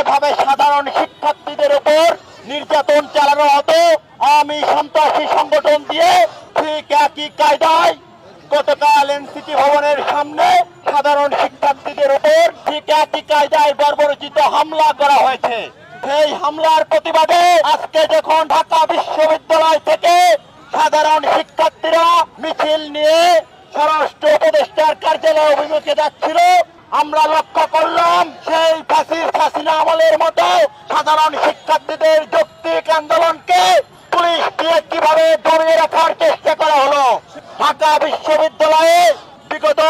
যেভাবে সাধারণ শিক্ষার্থীদের উপর নির্যাতন চালানো হতো। আমি সন্ত্রাসী সংগঠন দিয়ে ঠিক একই কায়দায় গতকাল এনসিটি ভবনের সামনে সাধারণ শিক্ষার্থীদের উপর ঠিক একই কায়দায় বর্বরচিত হামলা করা হয়েছে। সেই হামলার প্রতিবাদে আজকে যখন ঢাকা বিশ্ববিদ্যালয় থেকে সাধারণ শিক্ষার্থীরা মিছিল নিয়ে স্বরাষ্ট্র উপদেষ্টার কার্যালয় অভিমুখে যাচ্ছিল আমরা লক্ষ্য করলাম সেই ফাঁসির হাসিনা আমলের মতো সাধারণ শিক্ষার্থীদের যৌক্তিক আন্দোলনকে পুলিশ দিয়ে কীভাবে দমিয়ে রাখার চেষ্টা করা হলো? ঢাকা বিশ্ববিদ্যালয়ে বিগত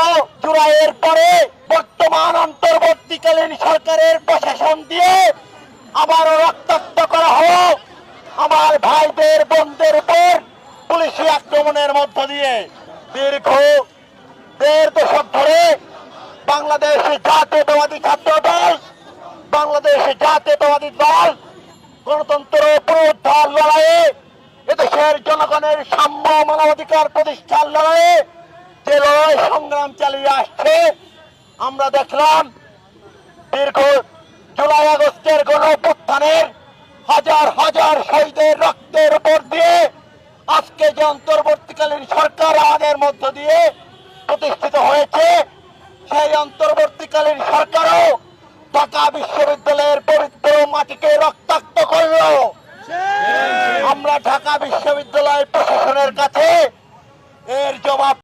জুলাইয়ের পরে বর্তমান অন্তর্বর্তীকালীন সরকারের প্রশাসন দিয়ে আবারও রক্তাক্ত করা হলো আমার ভাইদের বোনদের উপর পুলিশি আক্রমণের মধ্য দিয়ে। দীর্ঘ দেড় দশক ধরে বাংলাদেশ জাতীয়তাবাদী ছাত্র দল, বাংলাদেশ জাতীয়তাবাদী দল গণতন্ত্র পুনরুদ্ধার লড়াইয়ে এদেশের জনগণের সাম্য মানবাধিকার প্রতিষ্ঠার লড়াইয়ে যে লড়াই সংগ্রাম চালিয়ে আসছে, আমরা দেখলাম দীর্ঘ জুলাই আগস্টের গণ হাজার হাজার শহীদের রক্তের উপর দিয়ে আজকে যে অন্তর্বর্তীকালীন সরকার আমাদের মধ্য দিয়ে প্রতিষ্ঠিত হয়েছে সেই অন্তর্বর্তীকালীন সরকারও ঢাকা বিশ্ববিদ্যালয়ের পবিত্র মাটিকে রক্তাক্ত করল। আমরা ঢাকা বিশ্ববিদ্যালয় প্রশাসনের কাছে এর জবাব